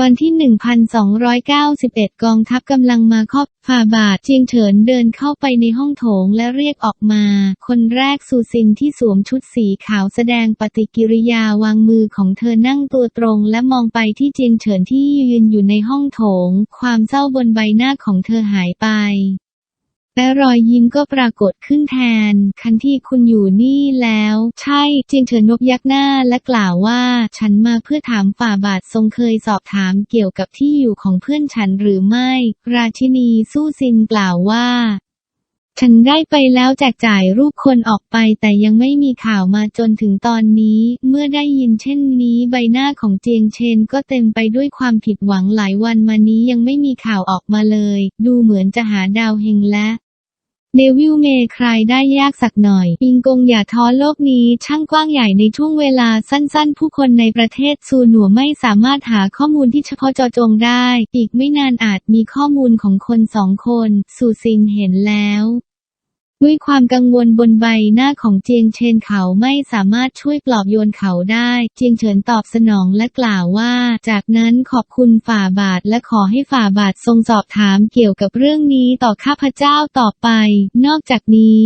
วันที่ 1291 กองทัพกำลังมาครอบฝ่าบาทเจียงเฉินเดินเข้าไปในห้องโถงและเรียกออกมา คนแรกซูซินที่สวมชุดสีขาวแสดงปฏิกิริยาวางมือของเธอนั่งตัวตรงและมองไปที่เจียงเฉินที่ยืนอยู่ในห้องโถง ความเศร้าบนใบหน้าของเธอหายไป และรอยยิ้มก็ปรากฏขึ้นแทน คันที่คุณอยู่นี่แล้ว ใช่เจียงเฉินนบยักหน้าและกล่าวว่า ฉันมาเพื่อถามฝ่าบาททรงเคยสอบถามเกี่ยวกับที่อยู่ของเพื่อนฉันหรือไม่ ราชินีสู้ซินกล่าวว่าฉันได้ไปแล้วแจกจ่ายรูปคนออกไปแต่ยังไม่มีข่าวมาจนถึงตอนนี้ เมื่อได้ยินเช่นนี้ใบหน้าของเจียงเชนก็เต็มไปด้วยความผิดหวังหลายวันมานี้ยังไม่มีข่าวออกมาเลย ดูเหมือนจะหาดาวเฮงและ เดวิลเมย์ใครได้ยากสักหน่อยปิงกงอย่าท้อโลกนี้ช่างกว้างใหญ่ในช่วงเวลาสั้นๆ ผู้คนในประเทศซูหนัวไม่สามารถหาข้อมูลที่เฉพาะเจาะจงได้ อีกไม่นานอาจมีข้อมูลของคนสองคน สูซินเห็นแล้ว ด้วยความกังวลบนใบหน้าของเจียงเชนเขาไม่สามารถช่วยปลอบโยนเขาได้ เจียงเฉินตอบสนองและกล่าวว่า จากนั้นขอบคุณฝ่าบาทและขอให้ฝ่าบาททรงสอบถามเกี่ยวกับเรื่องนี้ต่อข้าพเจ้าต่อไป นอกจากนี้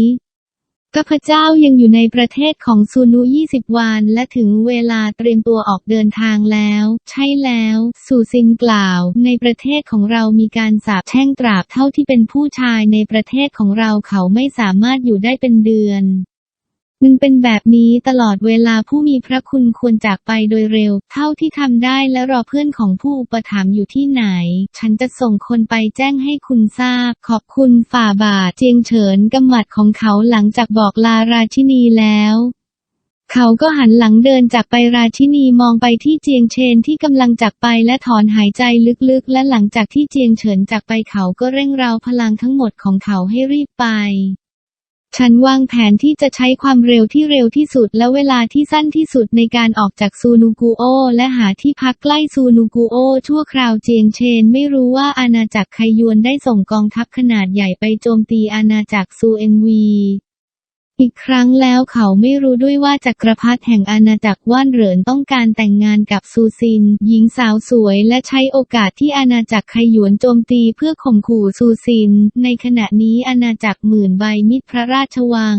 ข้าพเจ้ายังอยู่ในประเทศของซูนุ 20 วัน และถึงเวลาเตรียมตัวออกเดินทางแล้ว ใช่แล้ว สูซินกล่าว ในประเทศของเรามีการสาปแช่งตราบเท่าที่เป็นผู้ชายในประเทศของเราเขาไม่สามารถอยู่ได้เป็นเดือน มันเป็นแบบนี้ตลอดเวลาผู้มีพระคุณควรจากไปโดยเร็ว เท่าที่ทำได้และรอเพื่อนของผู้อุปถัมภ์อยู่ที่ไหน ฉันจะส่งคนไปแจ้งให้คุณทราบ ขอบคุณฝ่าบาทเจียงเฉินกำหมัดของเขาหลังจากบอกลาราชินีแล้วเขาก็หันหลังเดินจากไปราชินีมองไปที่เจียงเชนที่กำลังจากไปและถอนหายใจลึกๆ และหลังจากที่เจียงเฉินจากไปเขาก็เร่งเร้าพลังทั้งหมดของเขาให้รีบไป ฉันวางแผนที่จะใช้ความเร็วที่เร็วที่สุดและเวลาที่สั้นที่สุดในการออกจากซูนูกูโอ และหาที่พักใกล้ซูนูกูโอ ชั่วคราวเจียงเชน ไม่รู้ว่าอาณาจักรไคยวนได้ส่งกองทัพขนาดใหญ่ไปโจมตีอาณาจักรซูเอ็นวี อีกครั้งแล้วเขาไม่รู้ด้วยว่าจักรพรรดิแห่งอาณาจักรว่านเหรินต้องการแต่งงานกับซูซิน หญิงสาวสวยและใช้โอกาสที่อาณาจักรไคหยวนโจมตีเพื่อข่มขู่ซูซิน ในขณะนี้อาณาจักรหมื่นใบมิตรพระราชวัง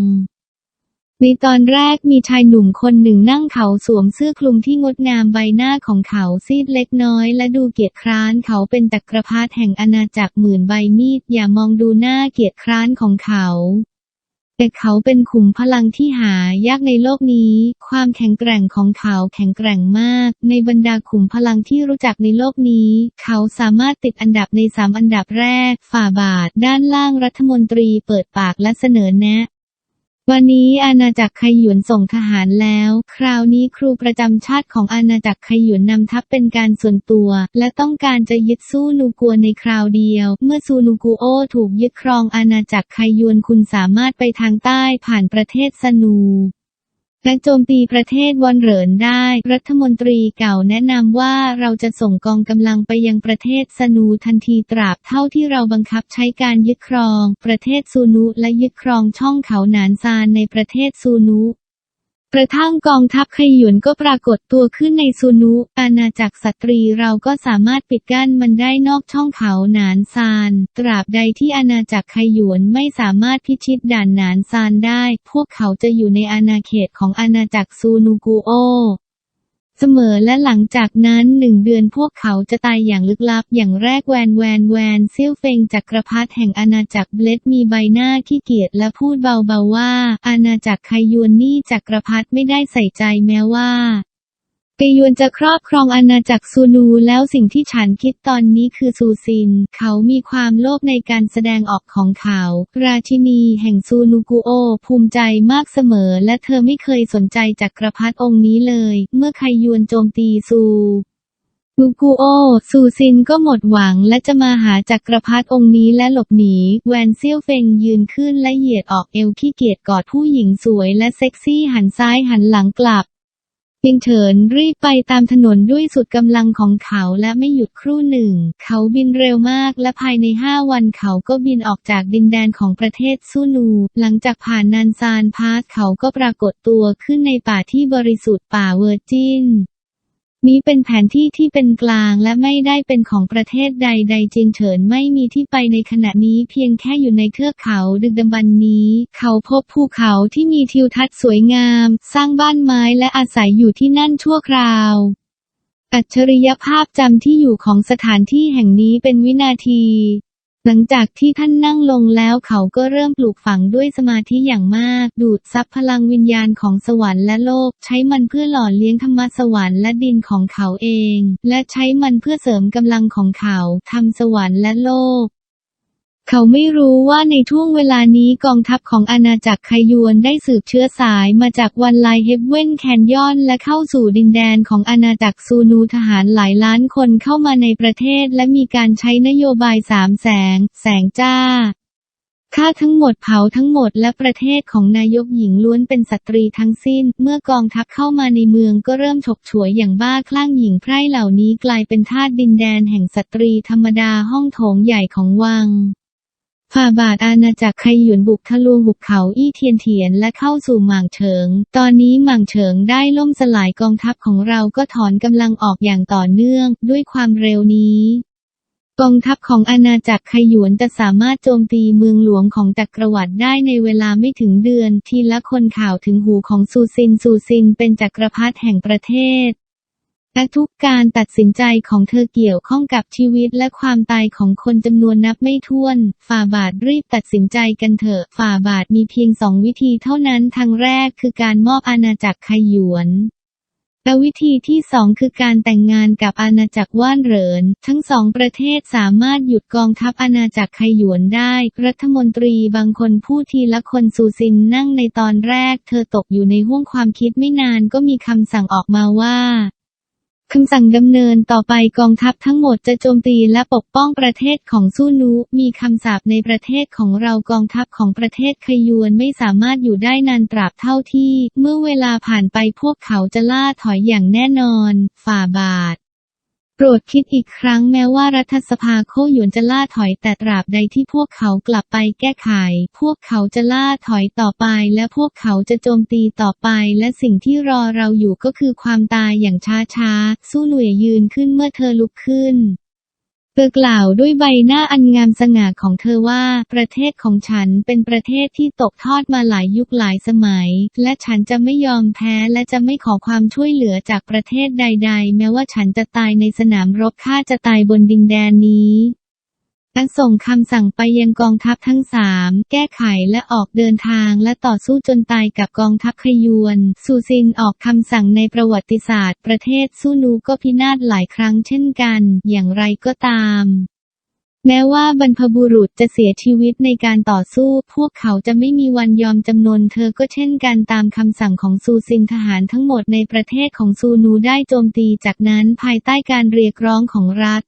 ในตอนแรกมีชายหนุ่มคนหนึ่งนั่งเขาสวมเสื้อคลุมที่งดงามใบหน้าของเขาซีดเล็กน้อยและดูเกียจคร้านเขาเป็นจักรพรรดิแห่งอาณาจักรหมื่นใบมีดอย่ามองดูหน้าเกียจคร้านของเขา แต่เขาเป็นขุมพลังที่หายากในโลกนี้ ความแข็งแกร่งของเขาแข็งแกร่งมาก ในบรรดาขุมพลังที่รู้จักในโลกนี้ เขาสามารถติดอันดับในสามอันดับแรก ฝ่าบาท ด้านล่างรัฐมนตรีเปิดปากและเสนอแนะ วันนี้อาณาจักรไคหยวนส่งทหารแล้ว คราวนี้ครูประจำชาติของอาณาจักรไคหยวนนำทัพเป็นการส่วนตัว และต้องการจะยึดสู้นูกัวในคราวเดียว เมื่อซูนูกูโอถูกยึดครองอาณาจักรไคยวนคุณสามารถไปทางใต้ผ่านประเทศสนู และโจมตีประเทศวอนเหรินได้ รัฐมนตรีเก่าแนะนำว่าเราจะส่งกองกำลังไปยังประเทศสนูทันทีตราบเท่าที่เราบังคับใช้การยึดครอง ประเทศซูนุและยึดครองช่องเขาหนานซานในประเทศซูนุ กระทั่งกองทัพขยุนก็ปรากฏตัวขึ้นในซูนุ อาณาจักรสตรีเราก็สามารถปิดกั้นมันได้นอกช่องเขาหนานซาน ตราบใดที่อาณาจักรขยุนไม่สามารถพิชิตด่านหนานซานได้ พวกเขาจะอยู่ในอาณาเขตของอาณาจักรซูนูกูโอ เสมอและหลังจากนั้นหนึ่งเดือนพวกเขาจะตายอย่างลึกลับอย่างแรกแวนแวนแวนเซี่ยวเฟงจักรพรรดิแห่งอาณาจักรเบลดมีใบหน้าขี้เกียจและพูดเบาๆว่า อาณาจักรไคยวนนี่จักรพรรดิไม่ได้ใส่ใจแม้ว่า เกยวนจะครอบครองอาณาจักรซูนูแล้วสิ่งที่ฉันคิดตอนนี้คือซูซิน เขามีความโลภในการแสดงออกของเขา ราชินีแห่งซูนูกุโอ ภูมิใจมากเสมอ และเธอไม่เคยสนใจจักรพรรดิองค์นี้เลย เมื่อไคยวนโจมตีซูนูกุโอ ซูซินก็หมดหวังและจะมาหาจักรพรรดิองค์นี้และหลบหนี แวนเซี่ยวเฟงยืนขึ้นและเหยียดออกเอวขี้เกียจกอดผู้หญิงสวยและเซ็กซี่หันซ้ายหันหลังกลับ เพียงเฉินรีบไปตามถนนด้วยสุดกำลังของเขาและไม่หยุดครู่หนึ่ง เขาบินเร็วมากและภายในห้าวันเขาก็บินออกจากดินแดนของประเทศซูนู หลังจากผ่านนันซานพาสเขาก็ปรากฏตัวขึ้นในป่าที่บริสุทธิ์ป่าเวอร์จิน นี้เป็นแผนที่ที่เป็นกลางและไม่ได้เป็นของประเทศใดใดจิงเฉินไม่มีที่ไปในขณะนี้เพียงแค่อยู่ในเทือกเขาดึกดำบรรนี้ เขาพบภูเขาที่มีทิวทัศน์สวยงาม สร้างบ้านไม้และอาศัยอยู่ที่นั่นชั่วคราวอัจฉริยภาพจำที่อยู่ของสถานที่แห่งนี้เป็นวินาที หลังจากที่ท่านนั่งลงแล้วเขาก็เริ่มปลูกฝังด้วยสมาธิอย่างมาก ดูดซับพลังวิญญาณของสวรรค์และโลก ใช้มันเพื่อหล่อเลี้ยงธรรมสวรรค์และดินของเขาเอง และใช้มันเพื่อเสริมกำลังของเขาทำสวรรค์และโลก เขาไม่รู้ว่าในช่วงเวลานี้กองทัพของอาณาจักรไคยวนได้สืบเชื้อสายมาจากวันไลเฮเว่นแคนยอนและเข้าสู่ดินแดนของอาณาจักรซูนูทหารหลายล้านคนเข้ามาในประเทศและมีการใช้นโยบายสามแสง แสงจ้าฆ่าทั้งหมดเผาทั้งหมดและประเทศของนายกหญิงล้วนเป็นสตรีทั้งสิ้น เมื่อกองทัพเข้ามาในเมืองก็เริ่มฉกฉวยอย่างบ้าคลั่งหญิงไพร่เหล่านี้กลายเป็นทาสดินแดนแห่งสตรีธรรมดาห้องโถงใหญ่ของวัง ฝ่าบาทอาณาจักรไคหยวนบุกทะลวงหุบเขาอี้เทียนเถียนและเข้าสู่หม่างเฉิง ตอนนี้หม่างเฉิงได้ล่มสลายกองทัพของเราก็ถอนกำลังออกอย่างต่อเนื่อง ด้วยความเร็วนี้กองทัพของอาณาจักรไคหยวนจะสามารถโจมตีเมืองหลวงของจักรวรรดิได้ในเวลาไม่ถึงเดือน ทีละคนข่าวถึงหูของซูซินซูซินเป็นจักรพรรดิแห่งประเทศ และทุกการตัดสินใจของเธอเกี่ยวข้องกับชีวิตและความตายของคนจำนวนนับไม่ถ้วน ฝ่าบาทรีบตัดสินใจกันเถอะ ฝ่าบาทมีเพียงสองวิธีเท่านั้น ทางแรกคือการมอบอาณาจักรไคหยวนและวิธีที่สองคือการแต่งงานกับอาณาจักรว่านเหริน ทั้งสองประเทศสามารถหยุดกองทัพอาณาจักรไคหยวนได้ รัฐมนตรีบางคนพูดทีละคนซูซินนั่งในตอนแรก เธอตกอยู่ในห้วงความคิดไม่นานก็มีคำสั่งออกมาว่า คำสั่งดำเนินต่อไปกองทัพทั้งหมดจะโจมตีและปกป้องประเทศของสู้นูมีคำสาปในประเทศของเรากองทัพของประเทศคยวนไม่สามารถอยู่ได้นานตราบเท่าที่ เมื่อเวลาผ่านไปพวกเขาจะล่าถอยอย่างแน่นอน ฝ่าบาท ปรดคิดอีกครั้งแม้ว่ารัฐสภาโคหยวนจะล่าถอยแต่ตราบใดที่พวกเขากลับไปแก้ไข พวกเขาจะล่าถอยต่อไป และพวกเขาจะโจมตีต่อไป และสิ่งที่รอเราอยู่ก็คือความตายอย่างช้าๆสู้หน่วยยืนขึ้นเมื่อเธอลุกขึ้น ธอกล่าวด้วยใบหน้าอันงามสง่าของเธอว่า ประเทศของฉันเป็นประเทศที่ตกทอดมาหลายยุคหลายสมัย และฉันจะไม่ยอมแพ้และจะไม่ขอความช่วยเหลือจากประเทศใด ๆ แม้ว่าฉันจะตายในสนามรบข้าจะตายบนดินแดนนี้ และส่งคำสั่งไปยังกองทัพทั้งสามแก้ไขและออกเดินทางและต่อสู้จนตายกับกองทัพขยวน ซูซินออกคำสั่งในประวัติศาสตร์ ประเทศซูนูก็พินาศหลายครั้งเช่นกัน อย่างไรก็ตามแม้ว่าบรรพบุรุษจะเสียชีวิตในการต่อสู้ พวกเขาจะไม่มีวันยอมจำนนเธอก็เช่นกันตามคำสั่งของซูซินทหารทั้งหมดในประเทศของซูนูได้โจมตีจากนั้นภายใต้การเรียกร้องของรัฐ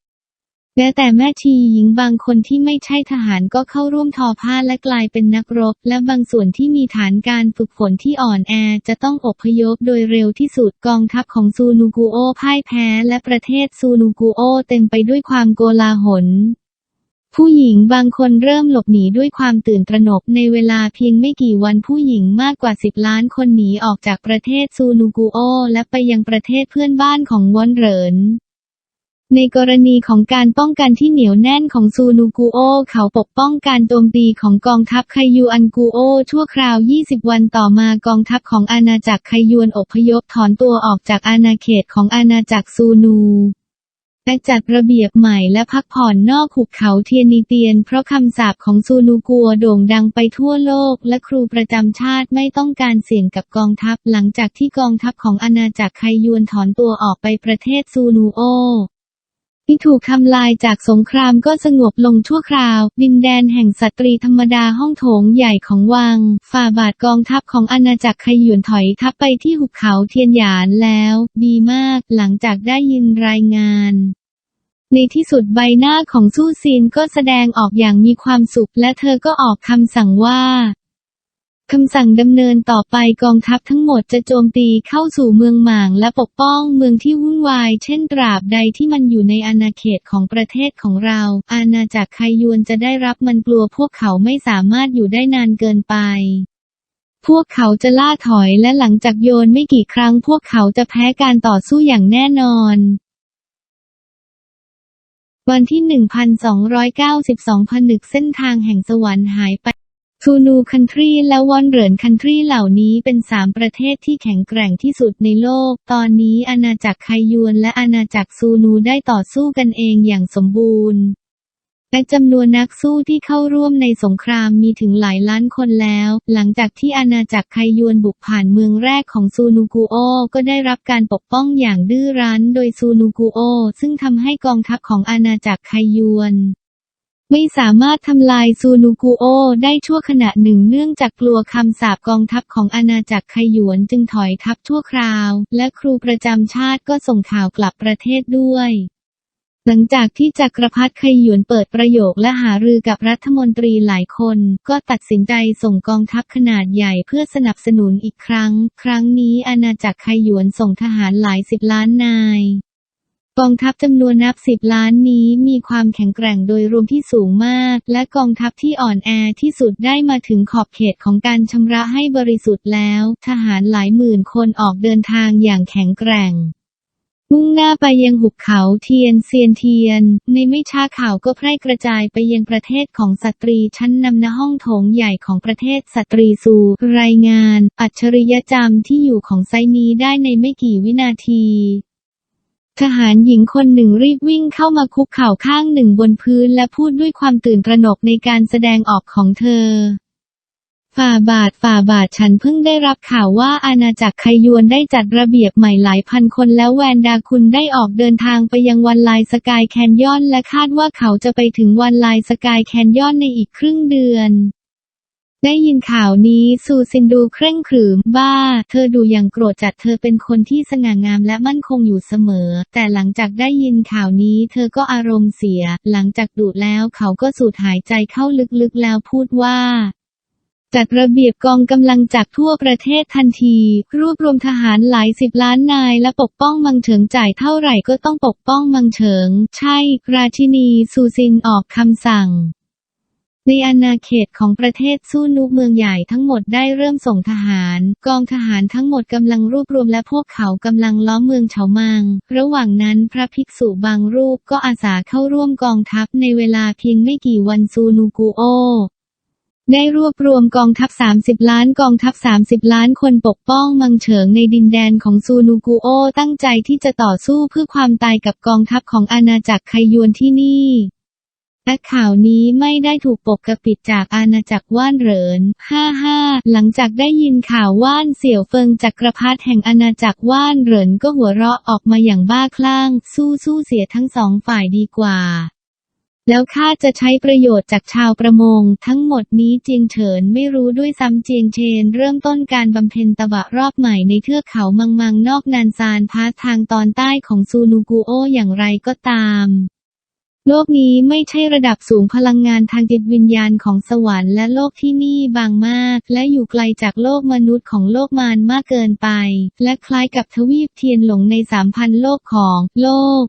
แม้แต่แม่ชีหญิงบางคนที่ไม่ใช่ทหารก็เข้าร่วมทอผ้าและกลายเป็นนักรบ และบางส่วนที่มีฐานการฝึกฝนที่อ่อนแอจะต้องอพยพโดยเร็วที่สุดกองทัพของซูนูกุโอพ่ายแพ้ และประเทศซูนูกุโอเต็มไปด้วยความโกลาหลผู้หญิงบางคนเริ่มหลบหนีด้วยความตื่นตระหนกในเวลาเพียงไม่กี่วันผู้หญิงมากกว่า 10 ล้านคนหนีออกจากประเทศซูนูกุโอและไปยังประเทศเพื่อนบ้านของวอนเหริน ในกรณีของการป้องกันที่เหนียวแน่นของซูนูกุโอ เขาปกป้องการโจมตีของกองทัพไคยูอันกุโอ ชั่วคราว 20 วันต่อมากองทัพของอาณาจักรไคยวนอพยพถอนตัวออกจากอาณาเขตของอาณาจักรซูนูและจัดระเบียบใหม่และพักผ่อนนอกหุบเขาเทียนีเตียน เพราะคำสาปของซูนูกัวโด่งดังไปทั่วโลก และครูประจำชาติไม่ต้องการเสี่ยงกับกองทัพ หลังจากที่กองทัพของอาณาจักรไคยวนถอนตัวออกไปประเทศซูนูโอ ที่ถูกทำลายจากสงครามก็สงบลงชั่วคราว ดินแดนแห่งสตรีธรรมดาห้องโถงใหญ่ของวัง ฝ่าบาทกองทัพของอาณาจักรไคหยวนถอยทัพไปที่หุบเขาเทียนหยานแล้ว ดีมากหลังจากได้ยินรายงานในที่สุดใบหน้าของสู้ซีนก็แสดงออกอย่างมีความสุขและเธอก็ออกคำสั่งว่า คำสั่งดำเนินต่อไปกองทัพทั้งหมดจะโจมตีเข้าสู่เมืองหม่างและปกป้องเมืองที่วุ่นวาย เช่นตราบใดที่มันอยู่ในอาณาเขตของประเทศของเรา อาณาจักรไคยวนจะได้รับมันกลัวพวกเขาไม่สามารถอยู่ได้นานเกินไป พวกเขาจะล่าถอยและหลังจากโยนไม่กี่ครั้ง พวกเขาจะแพ้การต่อสู้อย่างแน่นอนวันที่ 1292 ผนึกเส้นทางแห่งสวรรค์หายไป ทูนูคันทรีและวอนเหรินคันทรีเหล่านี้เป็นสามประเทศที่แข็งแกร่งที่สุดในโลก ตอนนี้อาณาจักรไคยวนและอาณาจักรซูนูได้ต่อสู้กันเองอย่างสมบูรณ์และจำนวนนักสู้ที่เข้าร่วมในสงครามมีถึงหลายล้านคนแล้ว หลังจากที่อาณาจักรไคยวนบุกผ่านเมืองแรกของซูนูกุโอ ก็ได้รับการปกป้องอย่างดื้อรั้นโดยซูนูกุโอ ซึ่งทำให้กองทัพของอาณาจักรไคยวน ไม่สามารถทำลายซูนูกุโอได้ชั่วขณะหนึ่งเนื่องจากกลัวคำสาปกองทัพของอาณาจักรไคหยวนจึงถอยทัพชั่วคราว และครูประจำชาติก็ส่งข่าวกลับประเทศด้วยหลังจากที่จักรพรรดิไคหยวนเปิดประโยคและหารือกับรัฐมนตรีหลายคน ก็ตัดสินใจส่งกองทัพขนาดใหญ่เพื่อสนับสนุนอีกครั้ง ครั้งนี้อาณาจักรไคหยวนส่งทหารหลายสิบล้านนาย องทัพจำนวนนับสิบล้านนี้มีความแข็งแกร่งโดยรวมที่สูงมาก และกองทัพที่อ่อนแอที่สุดได้มาถึงขอบเขตของการชำระให้บริสุทธิ์แล้ว ทหารหลายหมื่นคนออกเดินทางอย่างแข็งแกร่ง มุ่งหน้าไปยังหุบเขาเทียนเซียนเทียน ในไม่ช้าข่าวก็แพร่กระจายไปยังประเทศของสตรีชั้นนำณห้องโถงใหญ่ของประเทศสตรีสูรายงาน อัจฉริยจำที่อยู่ของไซนี้ได้ในไม่กี่วินาที ทหารหญิงคนหนึ่งรีบวิ่งเข้ามาคุกเข่าข้างหนึ่งบนพื้นและพูดด้วยความตื่นตระหนกในการแสดงออกของเธอ ฝ่าบาทฝ่าบาทฉันเพิ่งได้รับข่าวว่าอาณาจักรไคยวนได้จัดระเบียบใหม่หลายพันคนแล้วแวนดาคุณได้ออกเดินทางไปยังวันไลน์สกายแคนยอนและคาดว่าเขาจะไปถึงวันไลน์สกายแคนยอนในอีกครึ่งเดือน ได้ยินข่าวนี้ซูซินดูเคร่งขรึมบ้า เธอดูอย่างโกรธจัดเธอเป็นคนที่สง่างามและมั่นคงอยู่เสมอ แต่หลังจากได้ยินข่าวนี้เธอก็อารมณ์เสีย หลังจากดูแล้วเขาก็สูดหายใจเข้าลึกๆแล้วพูดว่าจัดระเบียบกองกำลังจากทั่วประเทศทันที รวบรวมทหารหลายสิบล้านนายและปกป้องมังเฉิงจ่ายเท่าไหร่ก็ต้องปกป้องมังเฉิง ใช่ ราชินีซูซินออกคำสั่ง ในอาณาเขตของประเทศสู้นุเมืองใหญ่ทั้งหมดได้เริ่มส่งทหาร กองทหารทั้งหมดกำลังรวบรวมและพวกเขากำลังล้อมเมืองเฉามัง ระหว่างนั้นพระภิกษุบางรูปก็อาสาเข้าร่วมกองทัพในเวลาเพียงไม่กี่วันซูนูกูโอได้รวบรวมกองทัพ 30 ล้านกองทัพ 30 ล้านคนปกป้องมังเฉิงในดินแดนของซูนูกูโอตั้งใจที่จะต่อสู้เพื่อความตายกับกองทัพของอาณาจักรไคยวนที่นี่ และข่าวนี้ไม่ได้ถูกปกปิดจากอาณาจักรว่านเหริน 55 หลังจากได้ยินข่าวว่านเสี่ยวเฟิงจักรพรรดิแห่งอาณาจักรว่านเหรินก็หัวเราะออกมาอย่างบ้าคลั่ง สู้สู้เสียทั้งสองฝ่ายดีกว่า แล้วข้าจะใช้ประโยชน์จากชาวประมง ทั้งหมดนี้เจียงเฉินไม่รู้ด้วยซ้ำเจียงเชน เริ่มต้นการบำเพ็ญตบะรอบใหม่ในเทือกเขามังมังนอกนานซานพาสทางตอนใต้ของซูนูกูโออย่างไรก็ตาม โลกนี้ไม่ใช่ระดับสูงพลังงานทางจิตวิญญาณของสวรรค์และโลกที่นี่บางมาก และอยู่ไกลจากโลกมนุษย์ของโลกมารมากเกินไป และคล้ายกับทวีปเทียนหลงในสามพันโลกของโลก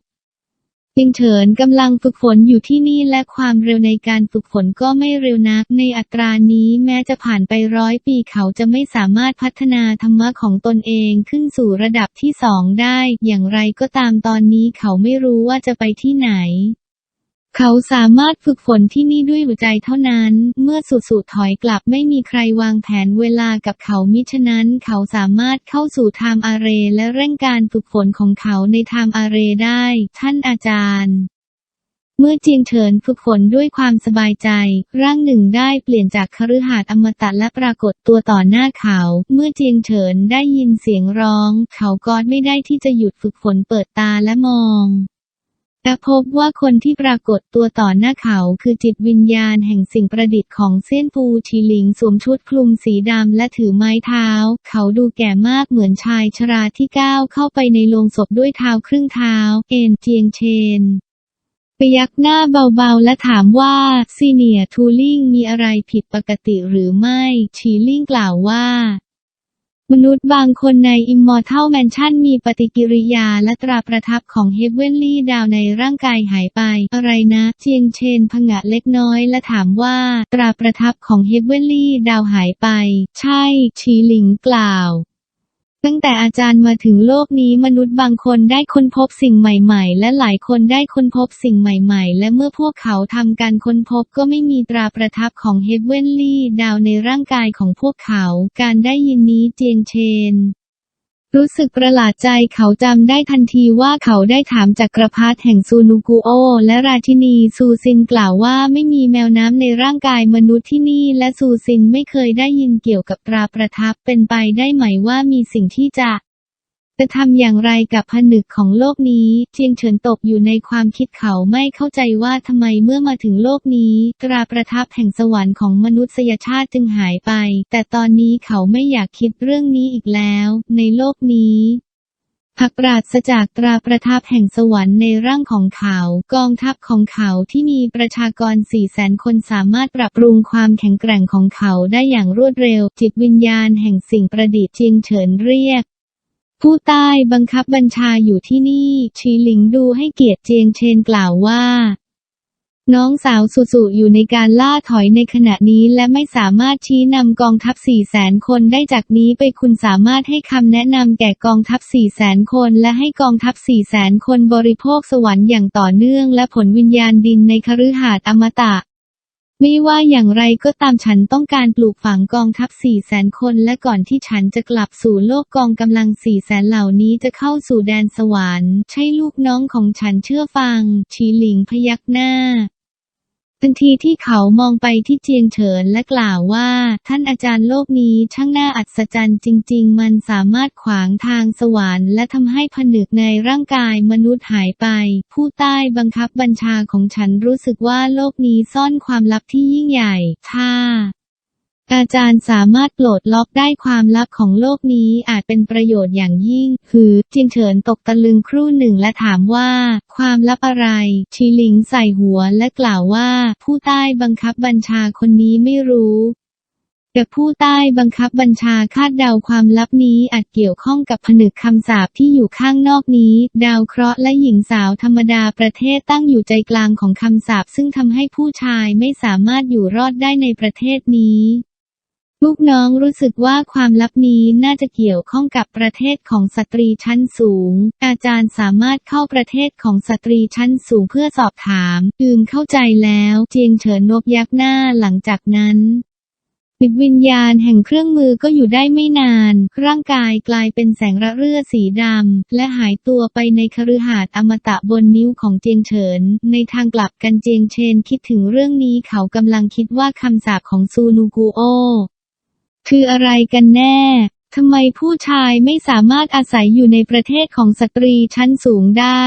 จิงเฉินกำลังฝึกฝนอยู่ที่นี่และความเร็วในการฝึกฝนก็ไม่เร็วนัก ในอัตรานี้แม้จะผ่านไปร้อยปีเขาจะไม่สามารถพัฒนาธรรมะของตนเองขึ้นสู่ระดับที่สองได้ อย่างไรก็ตามตอนนี้เขาไม่รู้ว่าจะไปที่ไหน เขาสามารถฝึกฝนที่นี่ด้วยหัวใจเท่านั้น เมื่อสุสุถอยกลับไม่มีใครวางแผนเวลากับเขามิฉะนั้น เขาสามารถเข้าสู่ไทม์อาเรและเร่งการฝึกฝนของเขาในไทม์อาเรได้ ท่านอาจารย์เมื่อเจียงเฉินฝึกฝนด้วยความสบายใจ ร่างหนึ่งได้เปลี่ยนจากคฤหาสน์อมตะและปรากฏตัวต่อหน้าเขา เมื่อเจียงเฉินได้ยินเสียงร้อง เขาก็ไม่ได้ที่จะหยุดฝึกฝนเปิดตาและมอง แต่พบว่าคนที่ปรากฏตัวต่อหน้าเขาคือจิตวิญญาณแห่งสิ่งประดิษฐ์ของเซียนปูชีหลิงสวมชุดคลุมสีดำและถือไม้เท้า เขาดูแก่มากเหมือนชายชราที่ก้าวเข้าไปในโลงศพด้วยเท้าครึ่งเท้า เอ็นเจียงเชนพยักหน้าเบาๆ และถามว่าซีเนียทูลิงมีอะไรผิดปกติหรือไม่ชีลิงกล่าวว่า มนุษย์บางคนในอิมมอร์เทลแมนชั่นมีปฏิกิริยาและตราประทับของเฮเวนลี่ดาวในร่างกายหายไป อะไรนะ เจียงเชนผงะเล็กน้อยและถามว่า ตราประทับของเฮเวนลี่ดาวหายไป ใช่ชีหลิงกล่าว ตั้งแต่อาจารย์มาถึงโลกนี้มนุษย์บางคนได้ค้นพบสิ่งใหม่ๆ และหลายคนได้ค้นพบสิ่งใหม่ๆ และเมื่อพวกเขาทำการค้นพบก็ไม่มีตราประทับของเฮเวนลี่ดาวในร่างกายของพวกเขา การได้ยินนี้เจียงเชน รู้สึกประหลาดใจเขาจำได้ทันทีว่าเขาได้ถามจากกรพรรดิแห่งซูนูกุโอ และราชินีซูซินกล่าวว่าไม่มีแมวน้ำในร่างกายมนุษย์ที่นี่ และซูซินไม่เคยได้ยินเกี่ยวกับตราประทับเป็นไปได้ไหมว่ามีสิ่งที่จะ จะทำอย่างไรกับผนึกของโลกนี้ เจียงเฉินตกอยู่ในความคิดเขาไม่เข้าใจว่าทำไมเมื่อมาถึงโลกนี้ ตราประทับแห่งสวรรค์ของมนุษยชาติจึงหายไป แต่ตอนนี้เขาไม่อยากคิดเรื่องนี้อีกแล้ว ในโลกนี้หากปราศจากตราประทับแห่งสวรรค์ในร่างของเขา กองทัพของเขาที่มีประชากรสี่แสนคนสามารถปรับปรุงความแข็งแกร่งของเขาได้อย่างรวดเร็ว จิตวิญญาณแห่งสิ่งประดิษฐ์เจียงเฉินเรียก ผู้ใต้บังคับบัญชาอยู่ที่นี่ ชีหลิงดูให้เกียรติเจียงเชนกล่าวว่า น้องสาวสุสุอยู่ในการล่าถอยในขณะนี้และไม่สามารถชี้นำกองทัพสี่แสนคนได้จากนี้ไปคุณสามารถให้คำแนะนำแก่กองทัพสี่แสนคนและให้กองทัพสี่แสนคนบริโภคสวรรค์อย่างต่อเนื่องและผลวิญญาณดินในคฤหาสน์อมตะ ไม่ว่าอย่างไรก็ตามฉันต้องการปลูกฝังกองทัพสี่แสนคนและก่อนที่ฉันจะกลับสู่โลกกองกำลังสี่แสนเหล่านี้จะเข้าสู่แดนสวรรค์ ใช่ลูกน้องของฉันเชื่อฟัง ชีหลิงพยักหน้า ทันทีที่เขามองไปที่เจียงเฉินและกล่าวว่า ท่านอาจารย์โลกนี้ช่างน่าอัศจรรย์จริง ๆ มันสามารถขวางทางสวรรค์และทำให้ผนึกในร่างกายมนุษย์หายไป ผู้ใต้บังคับบัญชาของฉันรู้สึกว่าโลกนี้ซ่อนความลับที่ยิ่งใหญ่ ถ้า อาจารย์สามารถปลดล็อกได้ความลับของโลกนี้อาจเป็นประโยชน์อย่างยิ่ง คือจียงเฉินตกตะลึงครู่หนึ่งและถามว่า ความลับอะไร ชีหลิงใส่หัวและกล่าวว่า ผู้ใต้บังคับบัญชาคนนี้ไม่รู้แต่ผู้ใต้บังคับบัญชาคาดเดาความลับนี้อาจเกี่ยวข้องกับผนึกคำสาปที่อยู่ข้างนอกนี้ ดาวเคราะห์และหญิงสาวธรรมดาประเทศตั้งอยู่ใจกลางของคำสาปซึ่งทำให้ผู้ชายไม่สามารถอยู่รอดได้ในประเทศนี้ ลูกน้องรู้สึกว่าความลับนี้น่าจะเกี่ยวข้องกับประเทศของสตรีชั้นสูง อาจารย์สามารถเข้าประเทศของสตรีชั้นสูงเพื่อสอบถาม อืมเข้าใจแล้ว เจียงเฉินนบยักหน้าหลังจากนั้นจิตวิญญาณแห่งเครื่องมือก็อยู่ได้ไม่นาน ร่างกายกลายเป็นแสงระเรื่อสีดำ และหายตัวไปในคฤหาสน์อมตะบนนิ้วของเจียงเฉิน ในทางกลับกันเจียงเชนคิดถึงเรื่องนี้เขากำลังคิดว่าคำสาปของซูนูกูโอ คืออะไรกันแน่ทำไมผู้ชายไม่สามารถอาศัยอยู่ในประเทศของสตรีชั้นสูงได้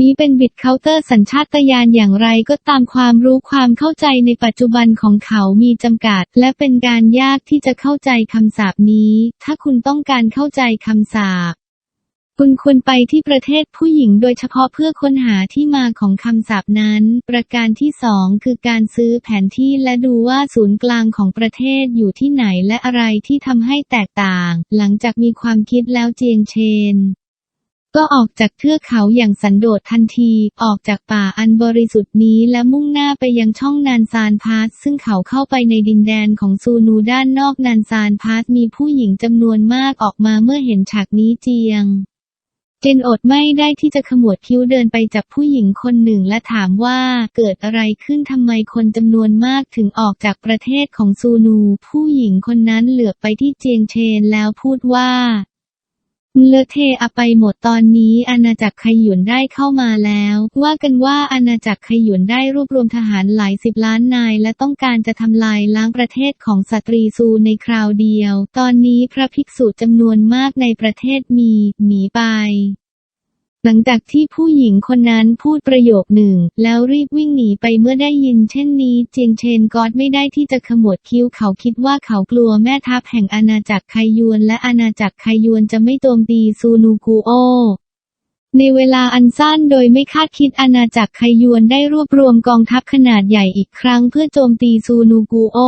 นี้เป็นบิดเคาน์เตอร์สัญชาตญาณอย่างไรก็ตามความรู้ความเข้าใจในปัจจุบันของเขามีจำกัด และเป็นการยากที่จะเข้าใจคำสาปนี้ ถ้าคุณต้องการเข้าใจคำสาป คุณควรไปที่ประเทศผู้หญิงโดยเฉพาะเพื่อค้นหาที่มาของคำศัพท์นั้น ประการที่สองคือการซื้อแผนที่และดูว่าศูนย์กลางของประเทศอยู่ที่ไหนและอะไรที่ทำให้แตกต่าง หลังจากมีความคิดแล้วเจียงเชนก็ออกจากเทือกเขาอย่างสันโดษทันที ออกจากป่าอันบริสุทธิ์นี้และมุ่งหน้าไปยังช่องนานซานพาส ซึ่งเขาเข้าไปในดินแดนของซูนูด้านนอกนานซานพาส มีผู้หญิงจำนวนมากออกมาเมื่อเห็นฉากนี้เจียง เจนอดไม่ได้ที่จะขมวดคิ้วเดินไปจับผู้หญิงคนหนึ่งและถามว่าเกิดอะไรขึ้นทำไมคนจำนวนมากถึงออกจากประเทศของซูนู ผู้หญิงคนนั้นเหลือบไปที่เจียงเชนแล้วพูดว่า เลอะเทอะไปหมดตอนนี้อาณาจักรขยุนได้เข้ามาแล้ว ว่ากันว่าอาณาจักรขยุนได้รวบรวมทหารหลายสิบล้านนาย และต้องการจะทำลายล้างประเทศของสตรีซูในคราวเดียว ตอนนี้พระภิกษุจำนวนมากในประเทศมี หนีไป หลังจากที่ผู้หญิงคนนั้นพูดประโยคหนึ่ง แล้วรีบวิ่งหนีไปเมื่อได้ยินเช่นนี้ เจียงเชนกอดไม่ได้ที่จะขมวดคิ้วเขาคิดว่าเขากลัวแม่ทัพแห่งอาณาจักรไคยวน และอาณาจักรไคยวนจะไม่โจมตีซูนูกูโอ ในเวลาอันสั้นโดยไม่คาดคิดอาณาจักรไคยวนได้รวบรวมกองทัพขนาดใหญ่อีกครั้งเพื่อโจมตีซูนูกูโอ